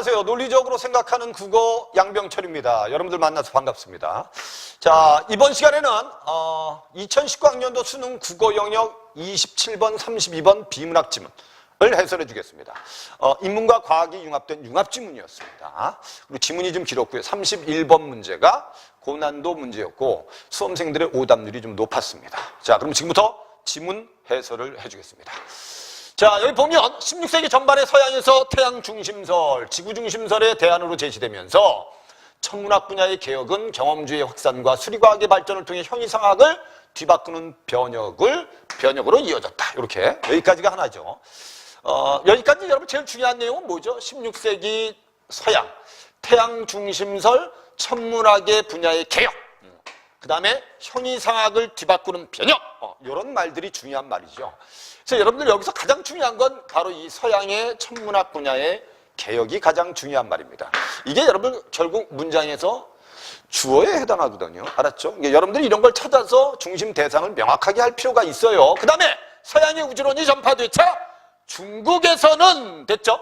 안녕하세요. 논리적으로 생각하는 국어 양병철입니다. 여러분들 만나서 반갑습니다. 자, 이번 시간에는 어, 2019학년도 수능 국어 영역 27번, 32번 비문학 지문을 해설해 주겠습니다. 어, 인문과 과학이 융합된 융합 지문이었습니다. 그리고 지문이 좀 길었고요. 31번 문제가 고난도 문제였고 수험생들의 오답률이 좀 높았습니다. 자, 그럼 지금부터 지문 해설을 해 주겠습니다. 자, 여기 보면 16세기 전반의 서양에서 태양 중심설, 지구 중심설의 대안으로 제시되면서 천문학 분야의 개혁은 경험주의 확산과 수리과학의 발전을 통해 형이상학을 뒤바꾸는 변혁을 변혁으로 이어졌다. 이렇게 여기까지가 하나죠. 어, 여기까지 여러분 제일 중요한 내용은 뭐죠? 16세기 서양 태양 중심설 천문학의 분야의 개혁. 그 다음에 형이상학을 뒤바꾸는 변혁 어, 이런 말들이 중요한 말이죠. 그래서 여러분들 여기서 가장 중요한 건 바로 이 서양의 천문학 분야의 개혁이 가장 중요한 말입니다. 이게 여러분 결국 문장에서 주어에 해당하거든요. 알았죠? 그러니까 여러분들이 이런 걸 찾아서 중심 대상을 명확하게 할 필요가 있어요. 그 다음에 서양의 우주론이 전파되자 중국에서는 됐죠?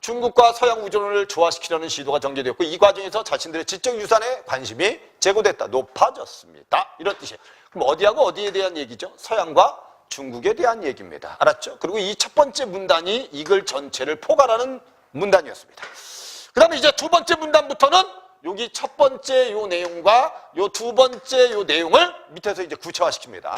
중국과 서양 우주론을 조화시키려는 시도가 전개되었고 이 과정에서 자신들의 지적 유산에 관심이 제고됐다. 높아졌습니다. 이런 뜻이에요. 그럼 어디하고 어디에 대한 얘기죠? 서양과 중국에 대한 얘기입니다. 알았죠? 그리고 이 첫 번째 문단이 이글 전체를 포괄하는 문단이었습니다. 그 다음에 이제 두 번째 문단부터는 여기 첫 번째 요 내용과 요 두 번째 요 내용을 밑에서 이제 구체화시킵니다.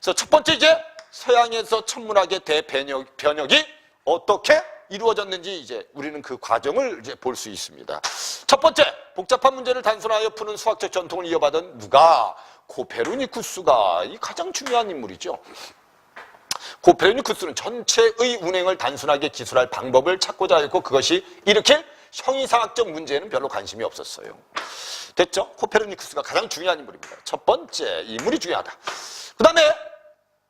그래서 첫 번째 이제 서양에서 천문학의 대변혁, 변혁이 어떻게 이루어졌는지 이제 우리는 그 과정을 이제 볼 수 있습니다. 첫 번째, 복잡한 문제를 단순하여 푸는 수학적 전통을 이어받은 누가? 코페르니쿠스가 이 가장 중요한 인물이죠. 코페르니쿠스는 전체의 운행을 단순하게 기술할 방법을 찾고자 했고 그것이 일으킬 형이상학적 문제에는 별로 관심이 없었어요. 됐죠? 코페르니쿠스가 가장 중요한 인물입니다. 첫 번째 인물이 중요하다. 그 다음에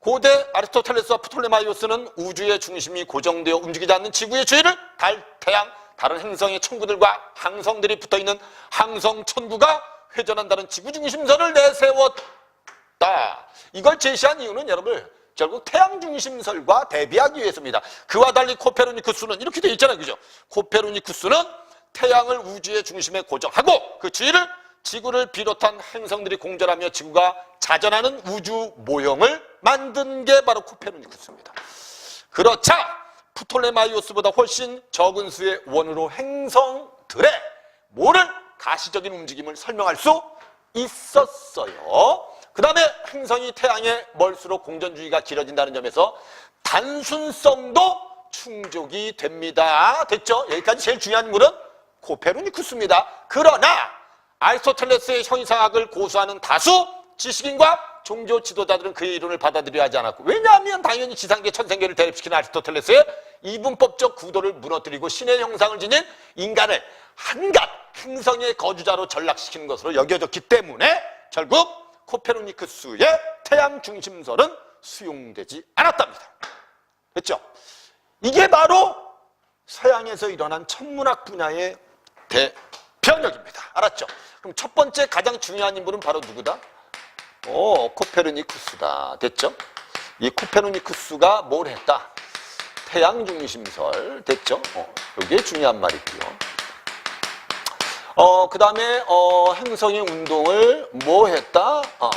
고대 아리스토텔레스와 프톨레마이오스는 우주의 중심이 고정되어 움직이지 않는 지구의 주위를 달, 태양, 다른 행성의 천구들과 항성들이 붙어있는 항성 천구가 회전한다는 지구 중심설을 내세웠다. 이걸 제시한 이유는 여러분 결국 태양 중심설과 대비하기 위해서입니다. 그와 달리 코페르니쿠스는 이렇게 돼 있잖아요. 그죠? 코페르니쿠스는 태양을 우주의 중심에 고정하고 그 주위를 지구를 비롯한 행성들이 공전하며 지구가 자전하는 우주 모형을 만든 게 바로 코페르니쿠스입니다. 그렇자 프톨레마이오스보다 훨씬 적은 수의 원으로 행성들의 모를 가시적인 움직임을 설명할 수 있었어요. 그 다음에 행성이 태양에 멀수록 공전주의가 길어진다는 점에서 단순성도 충족이 됩니다. 됐죠? 여기까지 제일 중요한 인물은 코페르니쿠스입니다. 그러나 아리스토텔레스의 형이상학을 고수하는 다수 지식인과 종교 지도자들은 그의 이론을 받아들여야 하지 않았고 왜냐하면 당연히 지상계 천생계를 대립시키는 아리스토텔레스의 이분법적 구도를 무너뜨리고 신의 형상을 지닌 인간을 한갓 행성의 거주자로 전락시키는 것으로 여겨졌기 때문에 결국 코페르니쿠스의 태양 중심설은 수용되지 않았답니다. 됐죠? 이게 바로 서양에서 일어난 천문학 분야의 대변혁입니다. 알았죠? 그럼 첫 번째 가장 중요한 인물은 바로 누구다? 오, 코페르니쿠스다. 됐죠? 이 코페르니쿠스가 뭘 했다? 태양 중심설. 됐죠? 어, 이게 중요한 말이고요. 어, 그 다음에, 어, 행성의 운동을 뭐 했다? 어,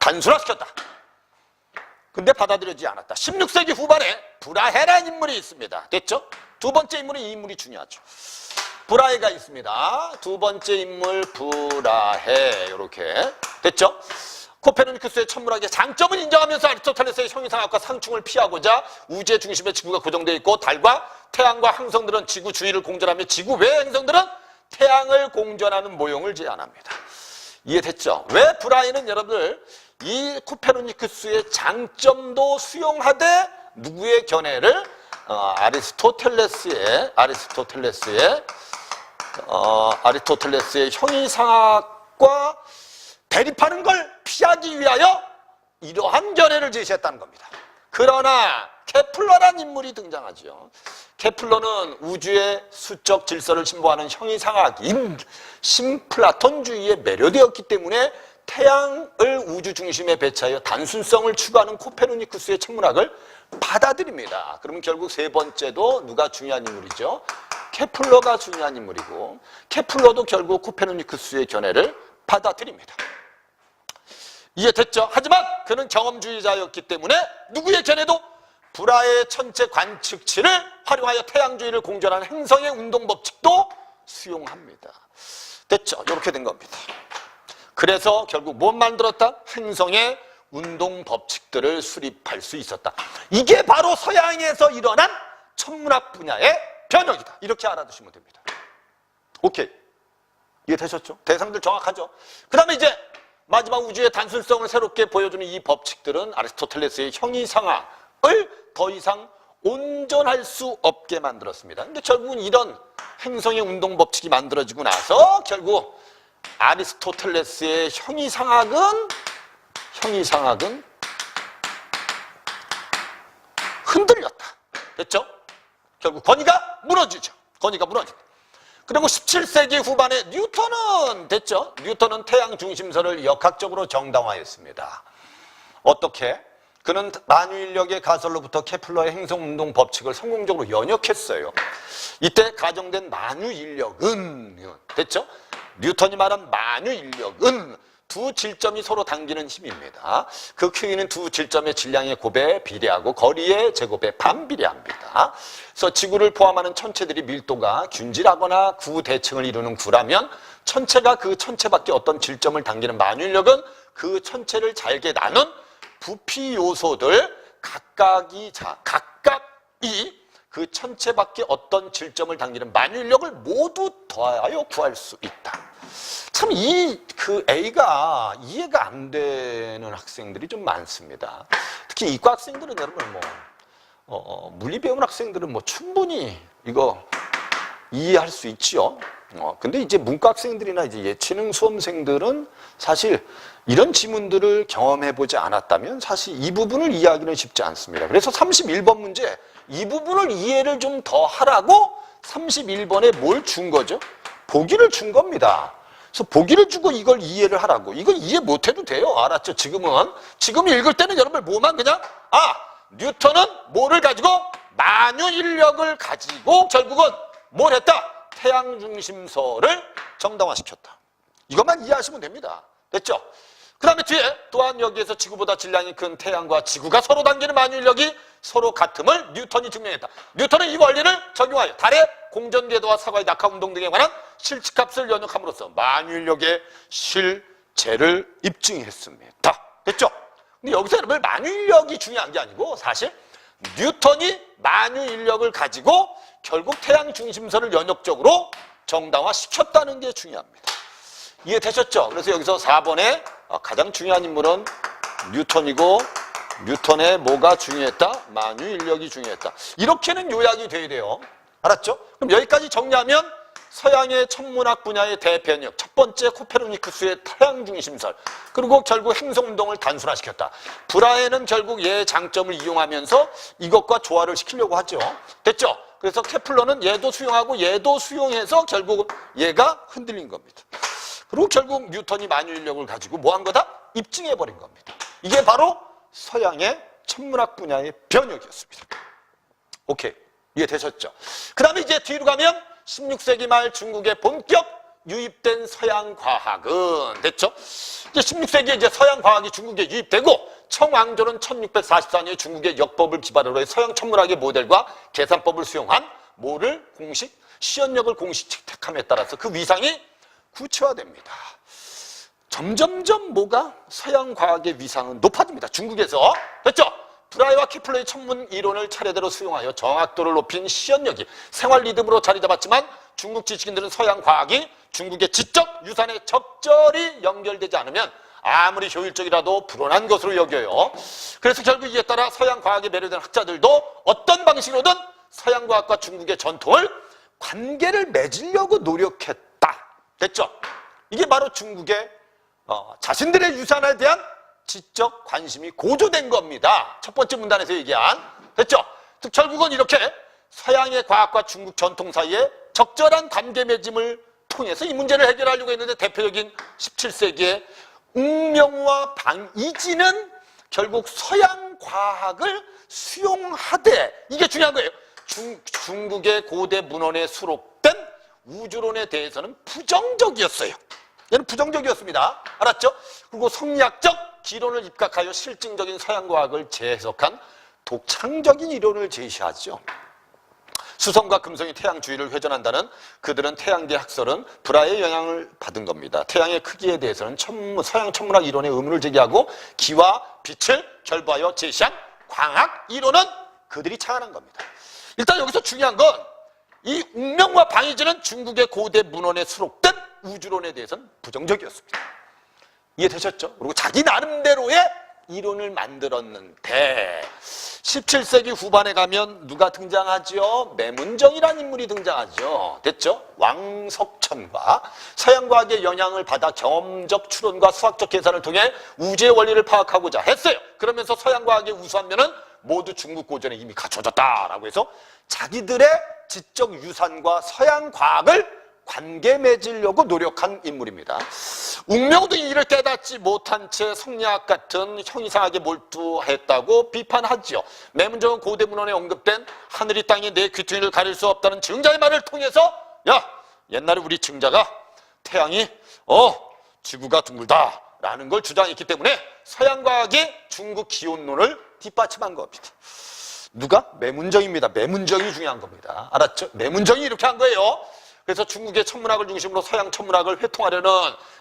단순화시켰다. 근데 받아들여지지 않았다. 16세기 후반에 브라헤라는 인물이 있습니다. 됐죠? 두 번째 인물이 이 인물이 중요하죠. 브라헤가 있습니다. 두 번째 인물 브라헤 이렇게 됐죠? 코페르니쿠스의 천문학의 장점을 인정하면서 아리스토텔레스의 형이상학과 상충을 피하고자 우주의 중심에 지구가 고정되어 있고 달과 태양과 항성들은 지구 주위를 공전하며 지구 외의 행성들은 태양을 공전하는 모형을 제안합니다. 이해됐죠? 왜 브라이는 여러분들 이 코페르니쿠스의 장점도 수용하되 누구의 견해를 어, 아리스토텔레스의 아리스토텔레스의 어, 아리스토텔레스의 형이상학과 대립하는 걸 피하기 위하여 이러한 견해를 제시했다는 겁니다. 그러나 케플러란 인물이 등장하죠. 케플러는 우주의 수적 질서를 신봉하는 형이상학인 심플라톤주의에 매료되었기 때문에 태양을 우주 중심에 배치하여 단순성을 추구하는 코페르니쿠스의 천문학을 받아들입니다. 그러면 결국 세 번째도 누가 중요한 인물이죠? 케플러가 중요한 인물이고 케플러도 결국 코페르니쿠스의 견해를 받아들입니다. 이해됐죠? 하지만 그는 경험주의자였기 때문에 누구의 견해도 불화의 천체 관측치를 활용하여 태양주의를 공전하는 행성의 운동 법칙도 수용합니다. 됐죠? 이렇게 된 겁니다. 그래서 결국 못 만들었다? 행성의 운동 법칙들을 수립할 수 있었다. 이게 바로 서양에서 일어난 천문학 분야의 변혁이다. 이렇게 알아두시면 됩니다. 오케이. 이해되셨죠? 대상들 정확하죠? 그 다음에 이제 마지막 우주의 단순성을 새롭게 보여주는 이 법칙들은 아리스토텔레스의 형이상학을 더 이상 온전할 수 없게 만들었습니다. 근데 결국은 이런 행성의 운동 법칙이 만들어지고 나서 결국 아리스토텔레스의 형이상학은 형이상학은 흔들렸다. 됐죠? 결국 권위가 무너지죠. 권위가 무너진다. 그리고 17세기 후반에 뉴턴은 됐죠. 뉴턴은 태양 중심설을 역학적으로 정당화했습니다. 어떻게? 그는 만유인력의 가설로부터 케플러의 행성운동 법칙을 성공적으로 연역했어요. 이때 가정된 만유인력은 됐죠? 뉴턴이 말한 만유 인력은 두 질점이 서로 당기는 힘입니다. 그 크기는 두 질점의 질량의 곱에 비례하고 거리의 제곱에 반비례합니다. 그래서 지구를 포함하는 천체들이 밀도가 균질하거나 구대칭을 이루는 구라면 천체가 그 천체밖에 어떤 질점을 당기는 만유인력은 그 천체를 잘게 나눈 부피 요소들 각각이 자 각각이 그 천체밖에 어떤 질점을 당기는 만유인력을 모두 더하여 구할 수 있다. 참 이 그 A가 이해가 안 되는 학생들이 좀 많습니다. 특히 이과 학생들은 여러분 뭐 어, 어, 물리 배운 학생들은 뭐 충분히 이거 이해할 수 있지요. 어, 근데 이제 문과 학생들이나 이제 예체능 수험생들은 사실 이런 지문들을 경험해 보지 않았다면 사실 이 부분을 이해하기는 쉽지 않습니다. 그래서 31번 문제 이 부분을 이해를 좀 더 하라고 31번에 뭘 준 거죠? 보기를 준 겁니다. 그래서 보기를 주고 이걸 이해를 하라고. 이걸 이해 못 해도 돼요. 알았죠? 지금은. 지금 읽을 때는 여러분 뭐만 그냥 아, 뉴턴은 뭐를 가지고 만유 인력을 가지고 결국은 뭘 했다? 태양 중심설을 정당화시켰다. 이것만 이해하시면 됩니다. 됐죠? 그 다음에 뒤에 또한 여기에서 지구보다 질량이 큰 태양과 지구가 서로 당기는 만유인력이 서로 같음을 뉴턴이 증명했다. 뉴턴은 이 원리를 적용하여 달의 공전 궤도와 사과의 낙하 운동 등에 관한 실측값을 연역함으로써 만유인력의 실제를 입증했습니다. 됐죠? 근데 여기서 여러분 만유인력이 중요한 게 아니고 사실 뉴턴이 만유인력을 가지고 결국 태양 중심선을 연역적으로 정당화시켰다는 게 중요합니다. 이해되셨죠? 그래서 여기서 4번에 가장 중요한 인물은 뉴턴이고 뉴턴의 뭐가 중요했다? 만유인력이 중요했다. 이렇게는 요약이 돼야 돼요. 알았죠? 그럼 여기까지 정리하면 서양의 천문학 분야의 대변혁 첫 번째 코페르니쿠스의 태양 중심설 그리고 결국 행성운동을 단순화시켰다. 브라에는 결국 얘의 장점을 이용하면서 이것과 조화를 시키려고 하죠. 됐죠? 그래서 케플러는 얘도 수용하고 얘도 수용해서 결국 얘가 흔들린 겁니다. 그리고 결국 뉴턴이 만유인력을 가지고 뭐 한 거다? 입증해버린 겁니다. 이게 바로 서양의 천문학 분야의 변혁이었습니다. 오케이. 이해되셨죠? 그 다음에 이제 뒤로 가면 16세기 말 중국의 본격 유입된 서양 과학은 됐죠? 이제 16세기에 이제 서양 과학이 중국에 유입되고 청왕조는 1644년에 중국의 역법을 기반으로 해 서양 천문학의 모델과 계산법을 수용한 뭐를 공식 시연력을 공식 채택함에 따라서 그 위상이 구체화됩니다. 점점점 뭐가 서양 과학의 위상은 높아집니다. 중국에서 됐죠? 브라이와 키플러의 천문 이론을 차례대로 수용하여 정확도를 높인 시연력이 생활 리듬으로 자리 잡았지만 중국 지식인들은 서양 과학이 중국의 지적 유산에 적절히 연결되지 않으면 아무리 효율적이라도 불온한 것으로 여겨요. 그래서 결국 이에 따라 서양 과학에 매료된 학자들도 어떤 방식으로든 서양 과학과 중국의 전통을 관계를 맺으려고 노력했다. 됐죠? 이게 바로 중국의 어, 자신들의 유산에 대한 지적 관심이 고조된 겁니다. 첫 번째 문단에서 얘기한 됐죠? 즉 결국은 이렇게 서양의 과학과 중국 전통 사이에 적절한 관계 맺음을 통해서 이 문제를 해결하려고 했는데 대표적인 17세기의 웅명과 방이지는 결국 서양 과학을 수용하되 이게 중요한 거예요. 중, 중국의 고대 문헌에 수록된 우주론에 대해서는 부정적이었어요. 얘는 부정적이었습니다. 알았죠? 그리고 성리학적 기론을 입각하여 실증적인 서양 과학을 재해석한 독창적인 이론을 제시하죠. 수성과 금성이 태양 주위를 회전한다는 그들은 태양계 학설은 불화의 영향을 받은 겁니다. 태양의 크기에 대해서는 천문, 서양 천문학 이론의 의문을 제기하고 기와 빛을 결부하여 제시한 광학 이론은 그들이 창안한 겁니다. 일단 여기서 중요한 건이 웅명과 방위지는 중국의 고대 문헌에 수록된 우주론에 대해서는 부정적이었습니다. 이해되셨죠? 그리고 자기 나름대로의 이론을 만들었는데 17세기 후반에 가면 누가 등장하죠? 매문정이라는 인물이 등장하죠. 됐죠? 왕석천과 서양 과학의 영향을 받아 경험적 추론과 수학적 계산을 통해 우주의 원리를 파악하고자 했어요. 그러면서 서양 과학의 우수한 면은 모두 중국 고전에 이미 갖춰졌다라고 해서 자기들의 지적 유산과 서양 과학을 관계 맺으려고 노력한 인물입니다. 웅명도 이를 깨닫지 못한 채 성리학 같은 형이상하게 몰두했다고 비판하지요. 매문정은 고대 문헌에 언급된 하늘이 땅이 내 귀퉁이를 가릴 수 없다는 증자의 말을 통해서 야 옛날에 우리 증자가 태양이 어 지구가 둥글다 라는 걸 주장했기 때문에 서양 과학이 중국 기온론을 뒷받침한 겁니다. 누가? 매문정입니다. 매문정이 중요한 겁니다. 알았죠? 매문정이 이렇게 한 거예요. 그래서 중국의 천문학을 중심으로 서양 천문학을 회통하려는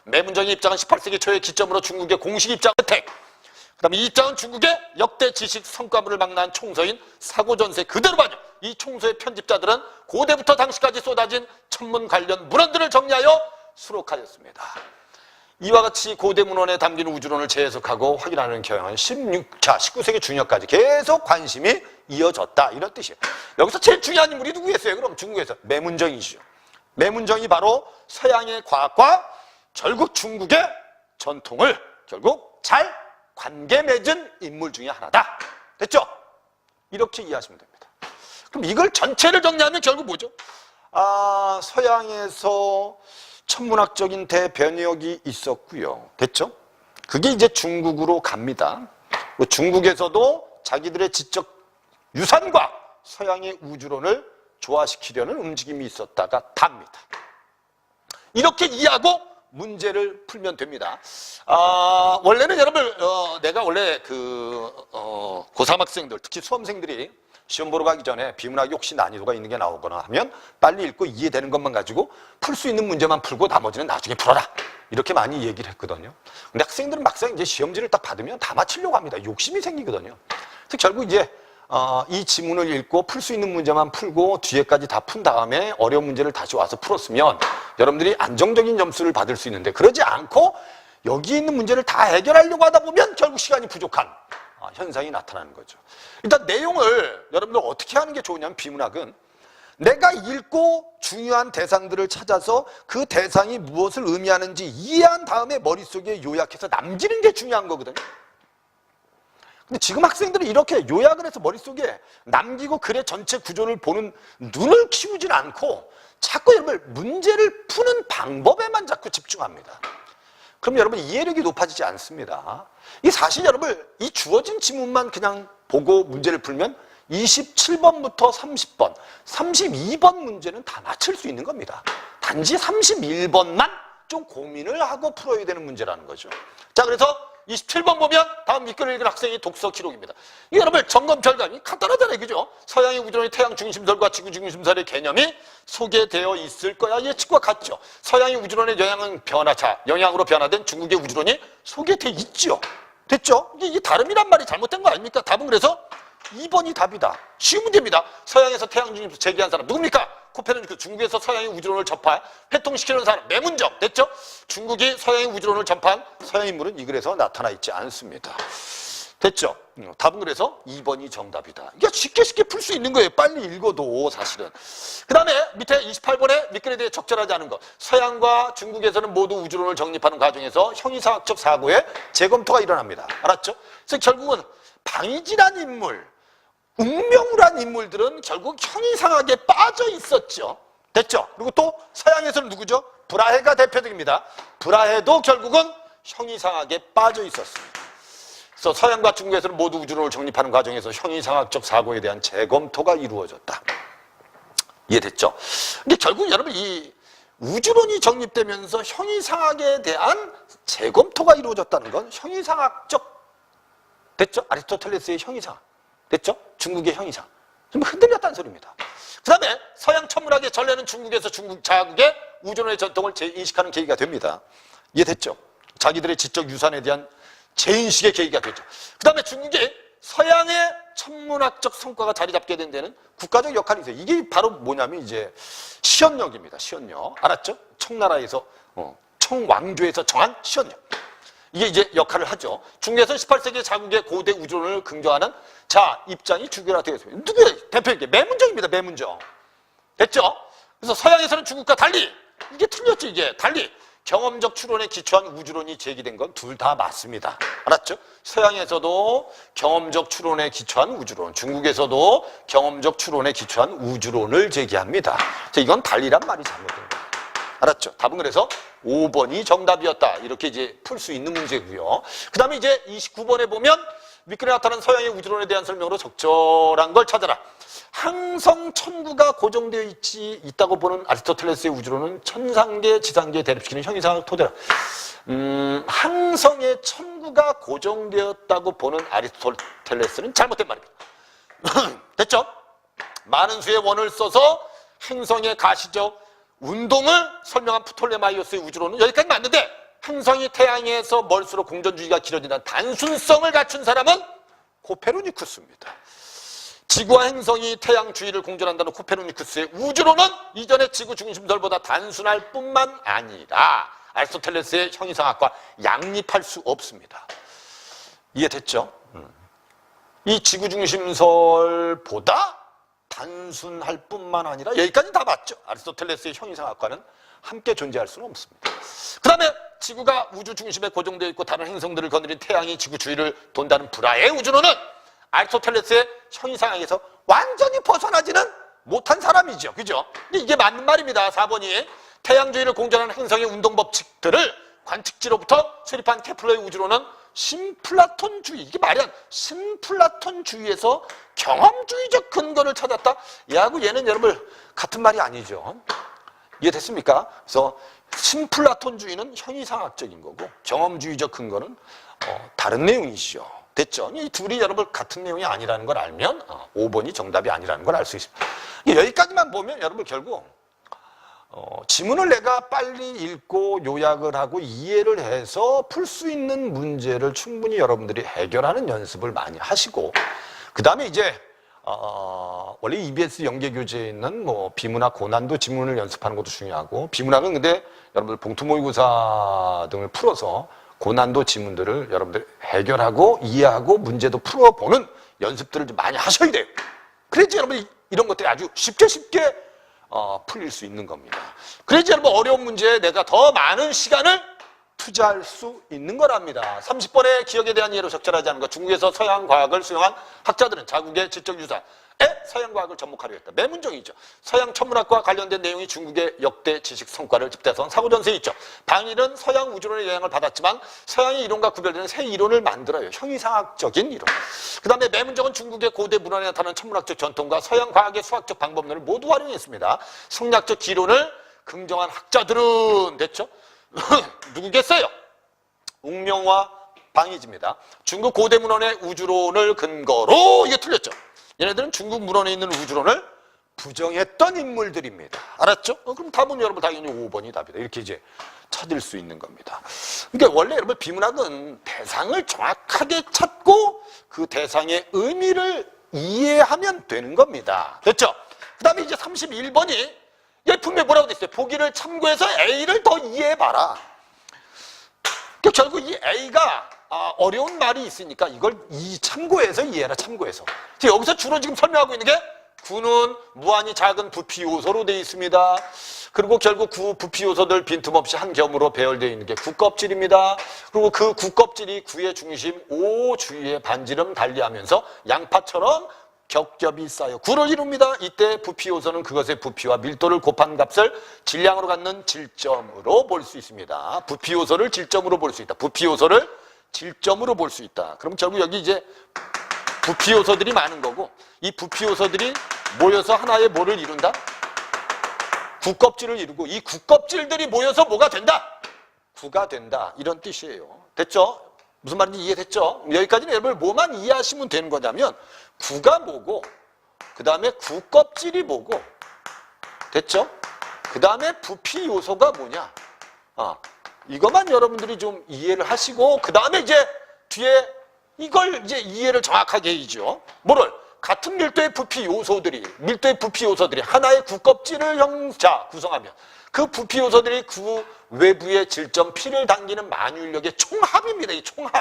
매문정의 입장은 18세기 초의 기점으로 중국의 공식 입장 혜택. 그 다음에 이 입장은 중국의 역대 지식 성과물을 망라한 총서인 사고전세 그대로 반영. 이 총서의 편집자들은 고대부터 당시까지 쏟아진 천문 관련 문헌들을 정리하여 수록하였습니다. 이와 같이 고대 문헌에 담긴 우주론을 재해석하고 확인하는 경향은 16차, 19세기 중엽까지 계속 관심이 이어졌다. 이런 뜻이에요. 여기서 제일 중요한 인물이 누구겠어요? 그럼 중국에서 매문정이죠. 매문정이 바로 서양의 과학과 결국 중국의 전통을 결국 잘 관계 맺은 인물 중에 하나다. 됐죠? 이렇게 이해하시면 됩니다. 그럼 이걸 전체를 정리하면 결국 뭐죠? 아, 서양에서 천문학적인 대변혁이 있었고요. 됐죠? 그게 이제 중국으로 갑니다. 중국에서도 자기들의 지적 유산과 서양의 우주론을 조화시키려는 움직임이 있었다가 답니다. 이렇게 이해하고 문제를 풀면 됩니다. 아, 원래는 여러분, 어, 내가 원래 그, 어, 고3 학생들, 특히 수험생들이 시험 보러 가기 전에 비문학이 혹시 난이도가 있는 게 나오거나 하면 빨리 읽고 이해되는 것만 가지고 풀 수 있는 문제만 풀고 나머지는 나중에 풀어라. 이렇게 많이 얘기를 했거든요. 근데 학생들은 막상 이제 시험지를 딱 받으면 다 맞히려고 합니다. 욕심이 생기거든요. 그래서 결국 이제 어, 이 지문을 읽고 풀 수 있는 문제만 풀고 뒤에까지 다 푼 다음에 어려운 문제를 다시 와서 풀었으면 여러분들이 안정적인 점수를 받을 수 있는데 그러지 않고 여기 있는 문제를 다 해결하려고 하다 보면 결국 시간이 부족한 아, 현상이 나타나는 거죠. 일단 내용을 여러분들 어떻게 하는 게 좋으냐면 비문학은 내가 읽고 중요한 대상들을 찾아서 그 대상이 무엇을 의미하는지 이해한 다음에 머릿속에 요약해서 남기는 게 중요한 거거든요. 근데 지금 학생들은 이렇게 요약을 해서 머릿속에 남기고 글의 전체 구조를 보는 눈을 키우진 않고 자꾸 여러분 문제를 푸는 방법에만 자꾸 집중합니다. 그럼 여러분 이해력이 높아지지 않습니다. 이 사실 여러분 이 주어진 지문만 그냥 보고 문제를 풀면 27번부터 30번, 32번 문제는 다 맞출 수 있는 겁니다. 단지 31번만 좀 고민을 하고 풀어야 되는 문제라는 거죠. 자, 그래서 27번 보면 다음 밑글을 읽은 학생의 독서 기록입니다. 이게 여러분 점검 결과이 간단하잖아요. 그죠? 서양의 우주론의 태양 중심설과 지구 중심설의 개념이 소개되어 있을 거야 예측과 같죠. 서양의 우주론의 영향은 변화차, 영향으로 변화된 중국의 우주론이 소개돼 있죠. 됐죠? 이게 다름이란 말이 잘못된 거 아닙니까? 답은 그래서 2번이 답이다. 쉬운 문제입니다. 서양에서 태양 중심설 제기한 사람 누굽니까? 코페르니쿠스 중국에서 서양의 우주론을 접한 회통시키는 사람 매문정 됐죠? 중국이 서양의 우주론을 전파한 서양 인물은 이 글에서 나타나 있지 않습니다. 됐죠? 음, 답은 그래서 2번이 정답이다. 이게 쉽게 쉽게 풀 수 있는 거예요. 빨리 읽어도 사실은. 그 다음에 밑에 28번에 밑글에 대해 적절하지 않은 것. 서양과 중국에서는 모두 우주론을 정립하는 과정에서 형이상학적 사고의 재검토가 일어납니다. 알았죠? 그래서 결국은 방이지란 인물, 웅명우란 인물들은 결국 형이상하게 빠져 있었죠. 됐죠? 그리고 또 서양에서는 누구죠? 브라헤가 대표적입니다. 브라헤도 결국은 형이상하게 빠져 있었습니다. 그래서 서양과 중국에서는 모두 우주론을 정립하는 과정에서 형이상학적 사고에 대한 재검토가 이루어졌다. 이해됐죠? 근데 결국 여러분 이 우주론이 정립되면서 형이상학에 대한 재검토가 이루어졌다는 건 형이상학적 됐죠? 아리스토텔레스의 형이상 됐죠? 중국의 형이상 좀 흔들렸다는 소리입니다. 그 다음에 서양 천문학의 전례는 중국에서 중국 자국의 우주론의 전통을 재인식하는 계기가 됩니다. 이해됐죠? 자기들의 지적 유산에 대한 재인식의 계기가 되죠. 그 다음에 중국이 서양의 천문학적 성과가 자리 잡게 된 데는 국가적 역할이 있어요. 이게 바로 뭐냐면 이제 시연력입니다. 시연력. 알았죠? 청나라에서, 어, 청왕조에서 정한 시연력. 이게 이제 역할을 하죠. 중국에서 18세기 자국의 고대 우주론을 긍정하는 자, 입장이 주교라 되어 있습니다. 누구의 대표에게? 매문정입니다. 매문정. 됐죠? 그래서 서양에서는 중국과 달리 이게 틀렸죠. 이게 달리 경험적 추론에 기초한 우주론이 제기된 건 둘 다 맞습니다. 알았죠? 서양에서도 경험적 추론에 기초한 우주론, 중국에서도 경험적 추론에 기초한 우주론을 제기합니다. 자, 이건 달리란 말이 잘못된 거예요. 알았죠? 답은 그래서 5번이 정답이었다. 이렇게 이제 풀 수 있는 문제고요. 그 다음에 이제 29번에 보면 윗글에 나타난 서양의 우주론에 대한 설명으로 적절한 걸 찾아라. 항성 천구가 고정되어 있지 있다고 보는 아리스토텔레스의 우주론은 천상계, 지상계 대립시키는 형이상학 토대라. 음, 항성의 천구가 고정되었다고 보는 아리스토텔레스는 잘못된 말입니다. 됐죠? 많은 수의 원을 써서 행성의 가시적 운동을 설명한 프톨레마이오스의 우주론은 여기까지 맞는데 행성이 태양에서 멀수록 공전주의가 길어진다는 단순성을 갖춘 사람은 코페르니쿠스입니다. 지구와 행성이 태양 주위를 공전한다는 코페르니쿠스의 우주론은 이전의 지구 중심설보다 단순할 뿐만 아니라 아리스토텔레스의 형이상학과 양립할 수 없습니다. 이해됐죠? 음. 이 지구 중심설보다 단순할 뿐만 아니라 여기까지 다 맞죠. 아리스토텔레스의 형이상학과는 함께 존재할 수는 없습니다. 그 다음에 지구가 우주 중심에 고정되어 있고 다른 행성들을 거느린 태양이 지구 주위를 돈다는 불화의 우주론은 아리스토텔레스의 형이상학에서 완전히 벗어나지는 못한 사람이죠. 그죠? 이게 맞는 말입니다. 4번이 태양 주위를 공전하는 행성의 운동 법칙들을 관측지로부터 수립한 케플러의 우주론은 신플라톤주의 이게 말이 안 신플라톤주의에서 경험주의적 근거를 찾았다. 야구 얘는 여러분 같은 말이 아니죠. 이해됐습니까? 그래서 신플라톤주의는 현이상학적인 거고 경험주의적 근거는 어, 다른 내용이시죠. 됐죠? 이 둘이 여러분 같은 내용이 아니라는 걸 알면 어, 5번이 정답이 아니라는 걸 알 수 있습니다. 여기까지만 보면 여러분 결국 어, 지문을 내가 빨리 읽고 요약을 하고 이해를 해서 풀 수 있는 문제를 충분히 여러분들이 해결하는 연습을 많이 하시고 그 다음에 이제 어, 원래 EBS 연계 교재에 있는 뭐 비문학 고난도 지문을 연습하는 것도 중요하고 비문학은 근데 여러분들 봉투 모의고사 등을 풀어서 고난도 지문들을 여러분들 해결하고 이해하고 문제도 풀어보는 연습들을 좀 많이 하셔야 돼요. 그래야지 여러분이 이런 것들이 아주 쉽게 쉽게 어, 풀릴 수 있는 겁니다. 그래야지 여러분 어려운 문제에 내가 더 많은 시간을 투자할 수 있는 거랍니다. 30번의 기억에 대한 이해로 적절하지 않은 것. 중국에서 서양 과학을 수용한 학자들은 자국의 지적 유산에 서양 과학을 접목하려 했다. 매문정이죠. 서양 천문학과 관련된 내용이 중국의 역대 지식 성과를 집대성 사고전세에 있죠. 방일은 서양 우주론의 영향을 받았지만 서양의 이론과 구별되는 새 이론을 만들어요. 형이상학적인 이론. 그 다음에 매문정은 중국의 고대 문헌에 나타나는 천문학적 전통과 서양 과학의 수학적 방법론을 모두 활용했습니다. 성략적 기론을 긍정한 학자들은 됐죠. 누구겠어요? 웅명화 방이지입니다. 중국 고대 문헌의 우주론을 근거로 이게 틀렸죠. 얘네들은 중국 문헌에 있는 우주론을 부정했던 인물들입니다. 알았죠? 어, 그럼 답은 여러분 당연히 5번이 답이다. 이렇게 이제 찾을 수 있는 겁니다. 그러니까 원래 여러분 비문학은 대상을 정확하게 찾고 그 대상의 의미를 이해하면 되는 겁니다. 됐죠? 그 다음에 이제 31번이 얘 분명히 뭐라고 돼 있어요? 보기를 참고해서 A를 더 이해해봐라. 그러니까 결국 이 A가 아, 어려운 말이 있으니까 이걸 이 참고해서 이해해라 참고해서. 여기서 주로 지금 설명하고 있는 게 구는 무한히 작은 부피 요소로 되어 있습니다. 그리고 결국 구 부피 요소들 빈틈없이 한 겸으로 배열되어 있는 게 구껍질입니다. 그리고 그 구껍질이 구의 중심 O 주위에 반지름 달리하면서 양파처럼 겹겹이 쌓여 구를 이룹니다. 이때 부피 요소는 그것의 부피와 밀도를 곱한 값을 질량으로 갖는 질점으로 볼 수 있습니다. 부피 요소를 질점으로 볼 수 있다. 부피 요소를 질점으로 볼 수 있다. 그럼 결국 여기 이제 부피 요소들이 많은 거고 이 부피 요소들이 모여서 하나의 뭐를 이룬다? 구껍질을 이루고 이 구껍질들이 모여서 뭐가 된다? 구가 된다. 이런 뜻이에요. 됐죠? 무슨 말인지 이해됐죠? 여기까지는 여러분 뭐만 이해하시면 되는 거냐면 구가 뭐고 그 다음에 구껍질이 뭐고 됐죠? 그 다음에 부피 요소가 뭐냐? 아, 이것만 여러분들이 좀 이해를 하시고 그 다음에 이제 뒤에 이걸 이제 이해를 정확하게 해야죠. 뭐를? 같은 밀도의 부피 요소들이 밀도의 부피 요소들이 하나의 구껍질을 형자 구성하면 그 부피 요소들이 그 외부의 질점 P를 당기는 만유인력의 총합입니다. 이 총합.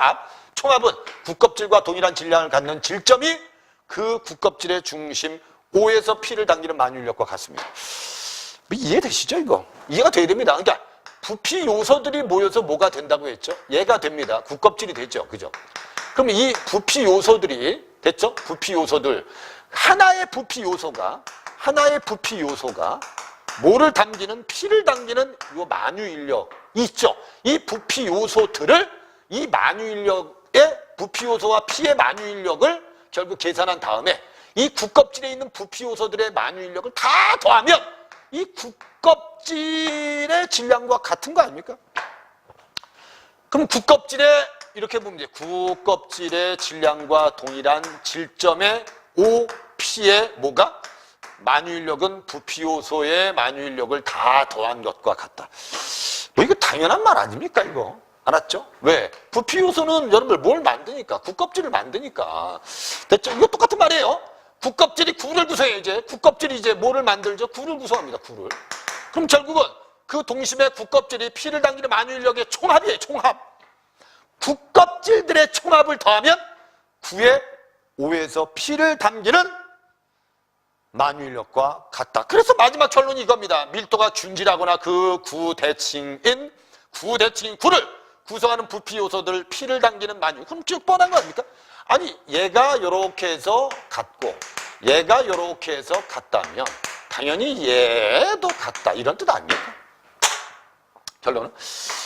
총합은 구껍질과 동일한 질량을 갖는 질점이 그 구껍질의 중심 O에서 P를 당기는 만유인력과 같습니다. 뭐 이해되시죠, 이거? 이해가 돼야 됩니다. 그러니까 부피 요소들이 모여서 뭐가 된다고 했죠? 얘가 됩니다. 구껍질이 되죠. 그죠? 그럼 이 부피 요소들이 됐죠? 부피 요소들 하나의 부피 요소가 하나의 부피 요소가 뭐를 담기는 피를 당기는 요 만유 인력 있죠. 이 부피 요소들을 이 만유 인력의 부피 요소와 피의 만유 인력을 결국 계산한 다음에 이 구껍질에 있는 부피 요소들의 만유 인력을 다 더하면 이 구껍질의 질량과 같은 거 아닙니까? 그럼 구껍질의 이렇게 보면 이제 구껍질의 질량과 동일한 질점의 OP의 뭐가? 만유인력은 부피요소의 만유인력을 다 더한 것과 같다. 뭐 이거 당연한 말 아닙니까 이거? 알았죠? 왜? 부피요소는 여러분들 뭘 만드니까? 구껍질을 만드니까. 됐죠? 이거 똑같은 말이에요. 구껍질이 구를 구성해요 이제. 구껍질이 이제 뭐를 만들죠? 구를 구성합니다. 구를. 그럼 결국은 그 동심의 구껍질이 피를 당기는 만유인력의 총합이에요. 총합. 구껍질들의 총합을 더하면 9의 5에서 피를 담기는 만유인력과 같다. 그래서 마지막 결론이 이겁니다. 밀도가 균질하거나 그 구대칭인 구대칭인 구를 구성하는 부피 요소들 피를 당기는 만유. 그럼 쭉 뻔한 거 아닙니까? 아니 얘가 이렇게 해서 같고 얘가 이렇게 해서 같다면 당연히 얘도 같다. 이런 뜻 아닙니까? 결론은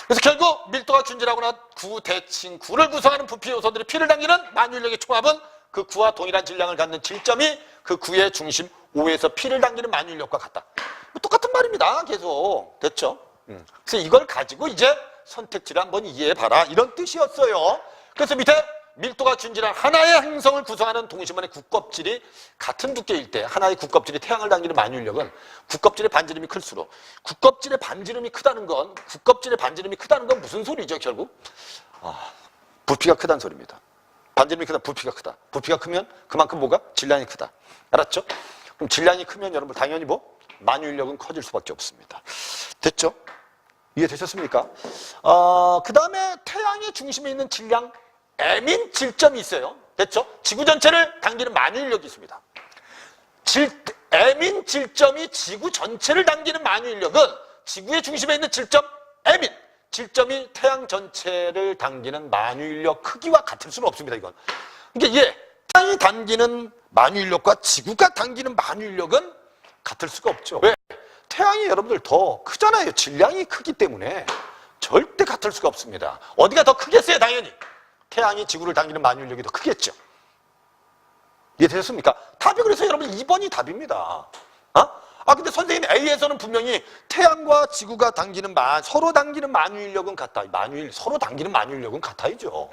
그래서 결국 밀도가 균질하거나 구 대칭 구를 구성하는 부피 요소들이 피를 당기는 만유인력의 총합은 그 구와 동일한 질량을 갖는 질점이 그 구의 중심 5에서 피를 당기는 만유인력과 같다. 뭐 똑같은 말입니다. 계속 됐죠? 음. 그래서 이걸 가지고 이제 선택지를 한번 이해해봐라 이런 뜻이었어요. 그래서 밑에 밀도가 균질한 하나의 행성을 구성하는 동심원의 국껍질이 같은 두께일 때 하나의 국껍질이 태양을 당기는 만유인력은 국껍질의 반지름이 클수록 국껍질의 반지름이 크다는 건 국껍질의 반지름이 크다는 건 무슨 소리죠 결국? 아, 부피가 크다는 소리입니다. 반지름이 크다, 부피가 크다. 부피가 크면 그만큼 뭐가? 질량이 크다. 알았죠? 그럼 질량이 크면 여러분 당연히 뭐? 만유인력은 커질 수밖에 없습니다. 됐죠? 이해되셨습니까? 어, 그 다음에 태양의 중심에 있는 질량 M인 질점이 있어요. 됐죠? 지구 전체를 당기는 만유인력이 있습니다. 질, M인 질점이 지구 전체를 당기는 만유인력은 지구의 중심에 있는 질점 M인 질점이 태양 전체를 당기는 만유인력 크기와 같을 수는 없습니다. 이건. 그러니까 이게 태양이 당기는 만유인력과 지구가 당기는 만유인력은 같을 수가 없죠. 왜? 태양이 여러분들 더 크잖아요. 질량이 크기 때문에 절대 같을 수가 없습니다. 어디가 더 크겠어요? 당연히. 태양이 지구를 당기는 만유인력이 더 크겠죠. 이해되셨습니까? 답이 그래서 여러분 2번이 답입니다. 어? 아 근데 선생님 A에서는 분명히 태양과 지구가 당기는 만 서로 당기는 만유인력은 같다. 만유인 서로 당기는 만유인력은 같아야죠.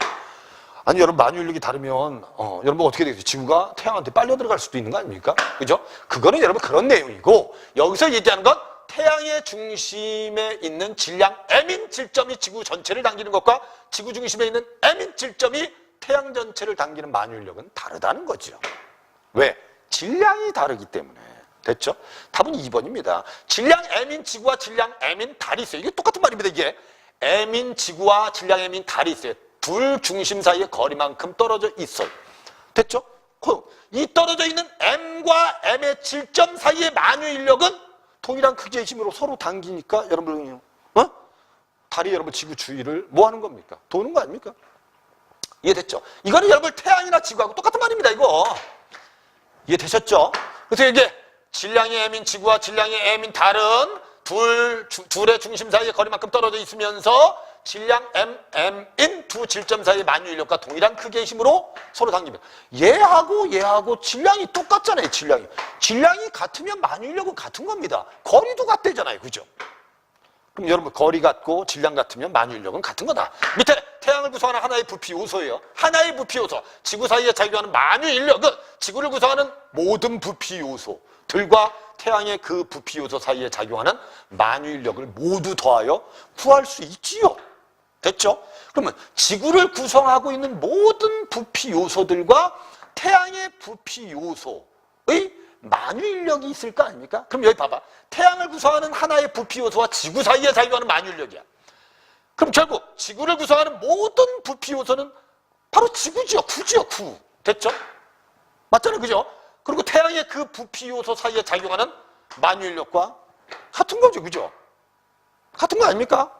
아니 여러분 만유인력이 다르면 어, 여러분 어떻게 되겠어요? 지구가 태양한테 빨려 들어갈 수도 있는 거 아닙니까? 그죠? 그거는 여러분 그런 내용이고 여기서 얘기하는 건 태양의 중심에 있는 질량 M인 질점이 지구 전체를 당기는 것과 지구 중심에 있는 M인 질점이 태양 전체를 당기는 만유인력은 다르다는 거죠. 왜? 질량이 다르기 때문에. 됐죠? 답은 2번입니다. 질량 M인 지구와 질량 M인 달이 있어요. 이게 똑같은 말입니다, 이게. M인 지구와 질량 M인 달이 있어요. 둘 중심 사이의 거리만큼 떨어져 있어요. 됐죠? 그, 이 떨어져 있는 M과 M의 질점 사이의 만유 인력은 동일한 크기의 힘으로 서로 당기니까 여러분, 어? 달이 여러분 지구 주위를 뭐 하는 겁니까? 도는 거 아닙니까? 이해됐죠? 이거는 여러분 태양이나 지구하고 똑같은 말입니다, 이거. 이해되셨죠? 그래서 이게 질량의 M인 지구와 질량의 M인 달은 둘, 주- 둘의 중심 사이의 거리만큼 떨어져 있으면서 질량 M, M인 두 질점 사이의 만유인력과 동일한 크기의 힘으로 서로 당기면 얘하고 얘하고 질량이 똑같잖아요. 질량이. 질량이 같으면 만유인력은 같은 겁니다. 거리도 같대잖아요. 그죠? 그럼 여러분 거리 같고 질량 같으면 만유인력은 같은 거다. 밑에 태양을 구성하는 하나의 부피 요소예요. 하나의 부피 요소. 지구 사이에 작용하는 만유인력은 지구를 구성하는 모든 부피 요소들과 태양의 그 부피 요소 사이에 작용하는 만유인력을 모두 더하여 구할 수 있지요. 됐죠? 그러면 지구를 구성하고 있는 모든 부피 요소들과 태양의 부피 요소의 만유인력이 있을 거 아닙니까? 그럼 여기 봐봐. 태양을 구성하는 하나의 부피 요소와 지구 사이에 작용하는 만유인력이야. 그럼 결국 지구를 구성하는 모든 부피 요소는 바로 지구지요. 구지요. 구. 됐죠? 맞잖아요. 그죠? 그리고 태양의 그 부피 요소 사이에 작용하는 만유인력과 같은 거죠. 그죠? 같은 거 아닙니까?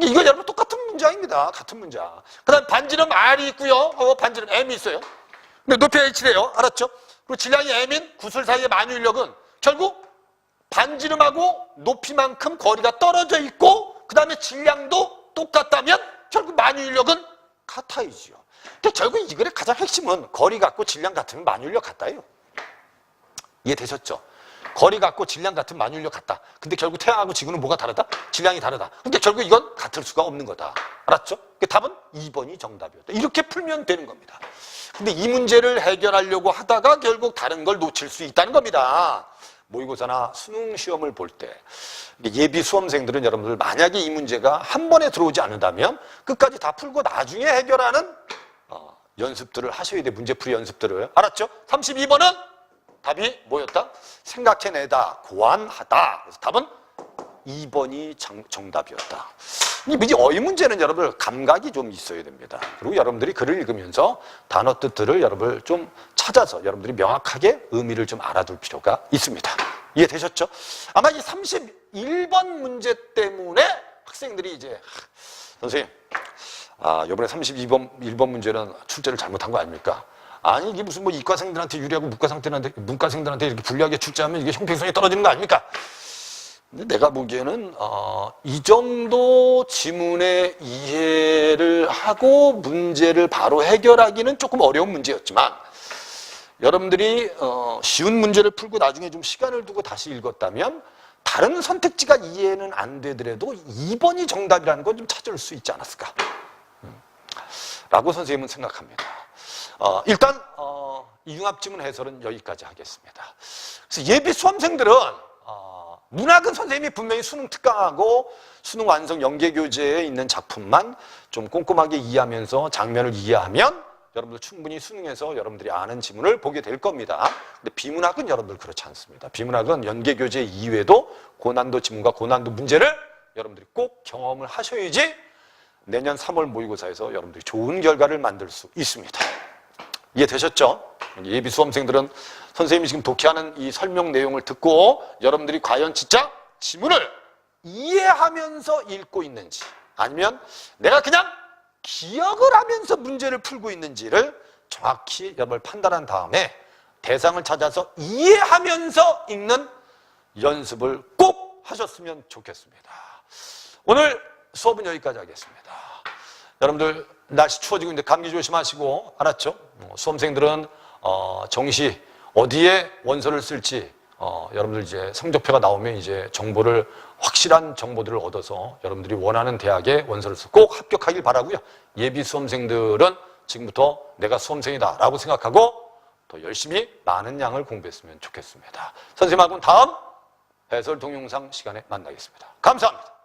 이거 여러분 똑같은 문장입니다. 같은 문장. 그 다음 반지름 R이 있고요. 어, 반지름 M이 있어요. 근데 높이가 H래요. 알았죠? 그리고 질량이 M인 구슬 사이의 만유인력은 결국 반지름하고 높이만큼 거리가 떨어져 있고 그 다음에 질량도 똑같다면 결국 만유인력은 같아야지요. 근데 결국 이 글의 가장 핵심은 거리 같고 질량 같으면 만유인력 같다요. 이해되셨죠? 거리 같고 질량 같은 만유인력 같다. 근데 결국 태양하고 지구는 뭐가 다르다? 질량이 다르다. 근데 결국 이건 같을 수가 없는 거다. 알았죠? 그 답은 2번이 정답이었다. 이렇게 풀면 되는 겁니다. 근데 이 문제를 해결하려고 하다가 결국 다른 걸 놓칠 수 있다는 겁니다. 모의고사나 수능 시험을 볼 때 예비 수험생들은 여러분들 만약에 이 문제가 한 번에 들어오지 않는다면 끝까지 다 풀고 나중에 해결하는 어, 연습들을 하셔야 돼. 문제풀이 연습들을. 알았죠? 32번은 답이 뭐였다? 생각해내다, 고안하다. 그래서 답은 2번이 정, 정답이었다. 이 문제 어휘 문제는 여러분 감각이 좀 있어야 됩니다. 그리고 여러분들이 글을 읽으면서 단어 뜻들을 여러분 좀 찾아서 여러분들이 명확하게 의미를 좀 알아둘 필요가 있습니다. 이해되셨죠? 아마 이 31번 문제 때문에 학생들이 이제 하, 선생님 아, 이번에 32번 1번 문제는 출제를 잘못한 거 아닙니까? 아니 이게 무슨 뭐 이과생들한테 유리하고 문과생들한테 문과생들한테 이렇게 불리하게 출제하면 이게 형평성이 떨어지는 거 아닙니까? 근데 내가 보기에는 어, 이 정도 지문의 이해를 하고 문제를 바로 해결하기는 조금 어려운 문제였지만 여러분들이 어, 쉬운 문제를 풀고 나중에 좀 시간을 두고 다시 읽었다면 다른 선택지가 이해는 안 되더라도 2번이 정답이라는 건 좀 찾을 수 있지 않았을까? 음, 라고 선생님은 생각합니다. 어, 일단 어, 이융합지문 해설은 여기까지 하겠습니다. 그래서 예비 수험생들은 어, 문학은 선생님이 분명히 수능 특강하고 수능 완성 연계 교재에 있는 작품만 좀 꼼꼼하게 이해하면서 장면을 이해하면 여러분들 충분히 수능에서 여러분들이 아는 지문을 보게 될 겁니다. 근데 비문학은 여러분들 그렇지 않습니다. 비문학은 연계 교재 이외에도 고난도 지문과 고난도 문제를 여러분들이 꼭 경험을 하셔야지 내년 3월 모의고사에서 여러분들이 좋은 결과를 만들 수 있습니다. 이해되셨죠? 예비 수험생들은 선생님이 지금 독해하는 이 설명 내용을 듣고 여러분들이 과연 진짜 지문을 이해하면서 읽고 있는지 아니면 내가 그냥 기억을 하면서 문제를 풀고 있는지를 정확히 여러분을 판단한 다음에 대상을 찾아서 이해하면서 읽는 연습을 꼭 하셨으면 좋겠습니다. 오늘 수업은 여기까지 하겠습니다. 여러분들 날씨 추워지고 있는데 감기 조심하시고 알았죠? 어, 수험생들은 어, 정시 어디에 원서를 쓸지 어, 여러분들 이제 성적표가 나오면 이제 정보를 확실한 정보들을 얻어서 여러분들이 원하는 대학에 원서를 써서 꼭 합격하길 바라고요. 예비 수험생들은 지금부터 내가 수험생이다라고 생각하고 더 열심히 많은 양을 공부했으면 좋겠습니다. 선생님하고는 다음 해설 동영상 시간에 만나겠습니다. 감사합니다.